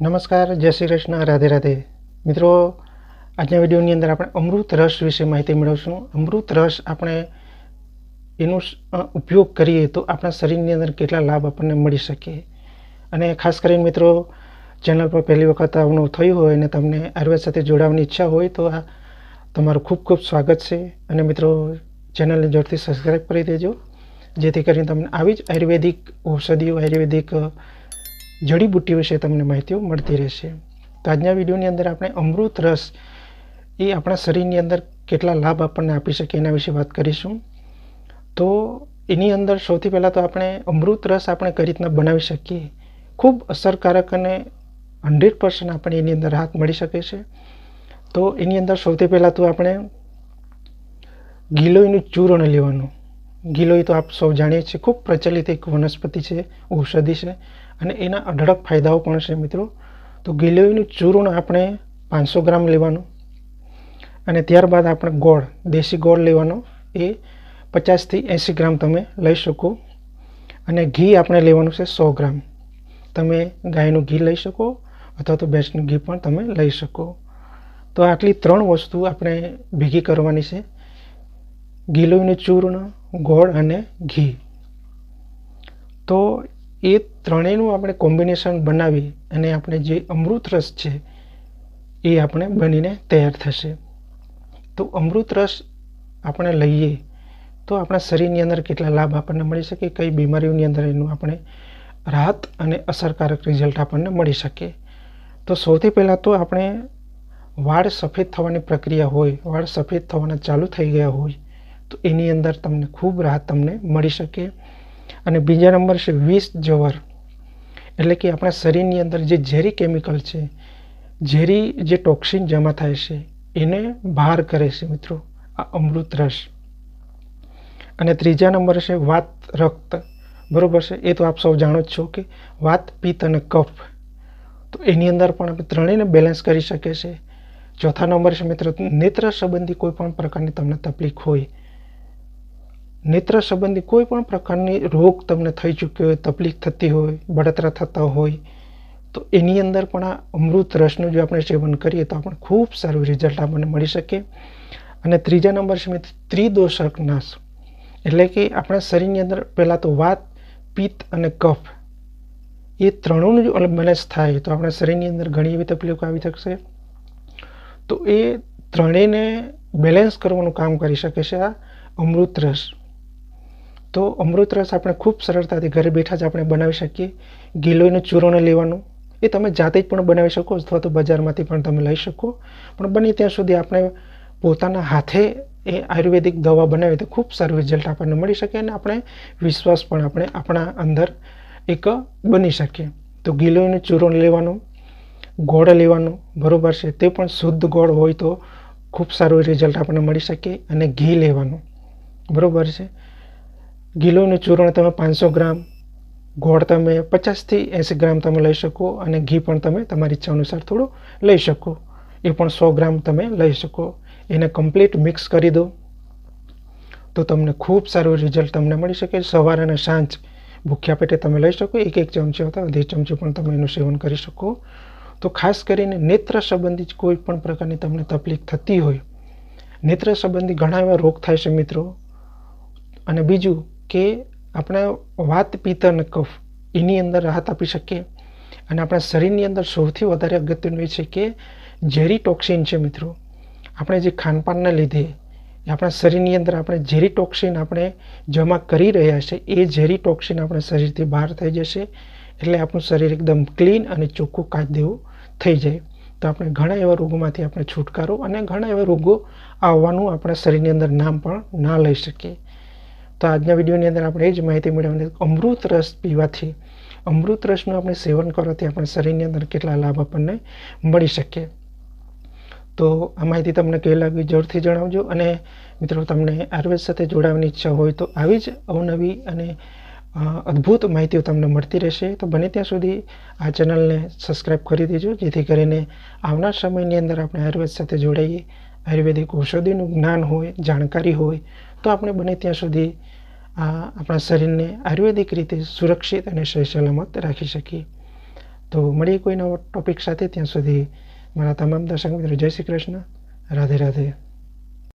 નમસ્કાર, જય શ્રી કૃષ્ણ, રાધે રાધે. મિત્રો, આજના વિડીયોની અંદર આપણે અમૃત રસ વિશે માહિતી મેળવશું. અમૃત રસ આપણે એનો ઉપયોગ કરીએ તો આપણા શરીરની અંદર કેટલા લાભ આપણને મળી શકે. અને ખાસ કરીને મિત્રો, ચેનલ પર પહેલી વખત આવનું થયું હોય અને તમને આયુર્વેદ સાથે જોડાવાની ઈચ્છા હોય તો આ તમારું ખૂબ ખૂબ સ્વાગત છે. અને મિત્રો, ચેનલને જોરથી સબસ્ક્રાઈબ કરી દેજો. જેથી કરીને તમને આવી જ આયુર્વેદિક ઔષધિઓ, આયુર્વેદિક જડીબુટ્ટી વિશે તમને માહિતીઓ મળતી રહેશે. તો આજના વિડીયોની અંદર આપણે અમૃત રસ એ આપણા શરીરની અંદર કેટલા લાભ આપણને આપી શકે એના વિશે વાત કરીશું. તો એની અંદર સૌથી પહેલાં તો આપણે અમૃત રસ આપણે કઈ રીતના બનાવી શકીએ? ખૂબ અસરકારક અને હંડ્રેડ પર્સન્ટ આપણે એની અંદર રાહત મળી શકે છે. તો એની અંદર સૌથી પહેલાં તો આપણે ગિલોયનું ચૂર્ણ લેવાનું. ગિલોય તો આપ સૌ જાણીએ છીએ, ખૂબ પ્રચલિત એક વનસ્પતિ છે, ઔષધિ છે અને એના અઢળક ફાયદાઓ પણ છે મિત્રો. તો ગિલોયનું ચૂર્ણ આપણે પાંચસો ગ્રામ લેવાનું અને ત્યારબાદ આપણે ગોળ, દેશી ગોળ લેવાનો. એ પચાસથી એંસી ગ્રામ તમે લઈ શકો અને ઘી આપણે લેવાનું છે સો ગ્રામ. તમે ગાયનું ઘી લઈ શકો અથવા તો ભેંસનું ઘી પણ તમે લઈ શકો. તો આટલી ત્રણ વસ્તુ આપણે ભેગી કરવાની છે. ગિલોયનું ચૂર્ણ, ગોળ અને ઘી. તો એ ત્રણેયનું આપણે કોમ્બિનેશન બનાવી અને આપણે જે અમૃત રસ છે એ આપણે બનીને તૈયાર થશે. તો અમૃત રસ આપણે લઈએ તો આપણા શરીરની અંદર કેટલા લાભ આપણને મળી શકે, કઈ બીમારીઓની અંદર એનું આપણે રાહત અને અસરકારક રિઝલ્ટ આપણને મળી શકે. તો સૌથી પહેલાં તો આપણે વાળ સફેદ થવાની પ્રક્રિયા હોય, વાળ સફેદ થવાના ચાલુ થઈ ગયા હોય તો એની અંદર તમને ખૂબ રાહત તમને મળી શકે. અને બીજા નંબર છે વીસ જવર. એટલે કે આપણા શરીરની અંદર જે ઝેરી કેમિકલ છે, ઝેરી જે ટોક્સિન જમા થાય છે, એને બહાર કરે છે મિત્રો, આ અમૃત રસ. અને ત્રીજા નંબર છે વાત રક્ત. બરાબર છે? એ તો આપ સૌ જાણો જ છો કે વાત, પિત્ત અને કફ. તો એની અંદર પણ આપણે ત્રણેયને બેલેન્સ કરી શકીએ છીએ. ચોથા નંબર છે મિત્રો, નેત્ર સંબંધી કોઈ પણ પ્રકારની તમને તકલીફ હોય નેત્ર સંબંધી કોઈ પણ પ્રકારની રોગ તમને થઈ ચૂક્યો હોય, તકલીફ થતી હોય, બળતરા થતા હોય, તો એની અંદર પણ આ અમૃત રસનું જો આપણે સેવન કરીએ તો આપણે ખૂબ સારું રિઝલ્ટ આપણને મળી શકે. અને ત્રીજા નંબર છે ત્રિદોષક નાશ. એટલે કે આપણા શરીરની અંદર પહેલાં તો વાત, પિત્ત અને કફ, એ ત્રણોનું જો બેલેન્સ થાય, તો આપણા શરીરની અંદર ઘણી એવી તકલીફો આવી શકશે. તો એ ત્રણેયને બેલેન્સ કરવાનું કામ કરી શકે છે આ અમૃત રસ. તો અમૃત રસ આપણે ખૂબ સરળતાથી ઘરે બેઠા જ આપણે બનાવી શકીએ. ગિલોયનું ચૂર્ણ લેવાનું, એ તમે જાતે જ પણ બનાવી શકો, અથવા તો બજારમાંથી પણ તમે લઈ શકો. પણ બને ત્યાં સુધી આપણે પોતાના હાથે એ આયુર્વેદિક દવા બનાવી તો ખૂબ સારું રિઝલ્ટ આપણને મળી શકે અને આપણે વિશ્વાસ પણ આપણે આપણા અંદર એક બની શકીએ. તો ગિલોયનું ચૂર્ણ લેવાનું, ગોળ લેવાનું બરોબર છે, તે પણ શુદ્ધ ગોળ હોય તો ખૂબ સારું રિઝલ્ટ આપણને મળી શકે અને ઘી લેવાનું બરોબર છે. ગિલોનું ચૂર્ણ તમે પાંચસો ગ્રામ ગોળ તમે પચાસથી એંસી ગ્રામ તમે લઈ શકો અને ઘી પણ તમે તમારી ઈચ્છા અનુસાર થોડું લઈ શકો. એ પણ સો ગ્રામ તમે લઈ શકો. એને કમ્પ્લીટ મિક્સ કરી દો. તો તમને ખૂબ સારું રિઝલ્ટ તમને મળી શકે. સવાર અને સાંજ ભૂખ્યા પેટે તમે લઈ શકો. એક એક ચમચી અથવા અઢી ચમચી પણ તમે એનું સેવન કરી શકો. તો ખાસ કરીને નેત્ર સંબંધિત કોઈ પણ પ્રકારની તમને તકલીફ થતી હોય, નેત્ર સંબંધી ઘણા એવા રોગ થાય છે મિત્રો. અને બીજું કે આપણે વાત પિત્ત અને કફ એની અંદર રાહત આપી શકીએ. અને આપણા શરીરની અંદર સૌથી વધારે અગત્યનું એ છે કે ઝેરી ટોક્સિન છે મિત્રો. આપણે જે ખાનપાનના લીધે આપણા શરીરની અંદર આપણે ઝેરી ટોક્સિન આપણે જમા કરી રહ્યા છે, એ ઝેરી ટોક્સિન આપણા શરીરથી બહાર થઈ જશે. એટલે આપણું શરીર એકદમ ક્લીન અને ચોખ્ખું કાચ દેવું થઈ જાય. તો આપણે ઘણા એવા રોગોમાંથી આપણે છુટકારો અને ઘણા એવા રોગો આવવાનું આપણા શરીરની અંદર નામ પણ ના લઈ શકીએ. તો આજના વિડીયોની અંદર આપણે એ જ માહિતી મેળવવાની અમૃત રસ પીવાથી અમૃત રસનું આપણે સેવન કરવાથી આપણા શરીરની અંદર કેટલા લાભ આપણને મળી શકે. તો આ માહિતી તમને કેવી લાગી જરૂરથી જણાવજો અને મિત્રો તમને આયુર્વેદ સાથે જોડાવાની ઈચ્છા હોય તો આવી જ અવનવી અને અદ્ભુત માહિતીઓ તમને મળતી રહેશે. તો બને ત્યાં સુધી આ ચેનલને સબસ્ક્રાઈબ કરી દેજો, જેથી કરીને આવનાર સમયની અંદર આપણે આયુર્વેદ સાથે જોડાઈએ. આયુર્વેદિક ઔષધિનું જ્ઞાન હોય, જાણકારી હોય તો આપણે બને ત્યાં સુધી આ આપણા શરીરને આયુર્વેદિક રીતે સુરક્ષિત અને સહી સલામત રાખી શકીએ. તો મળીએ કોઈ નવો ટોપિક સાથે. ત્યાં સુધી મારા તમામ દર્શક મિત્રો, જય શ્રી કૃષ્ણ. રાધે રાધે.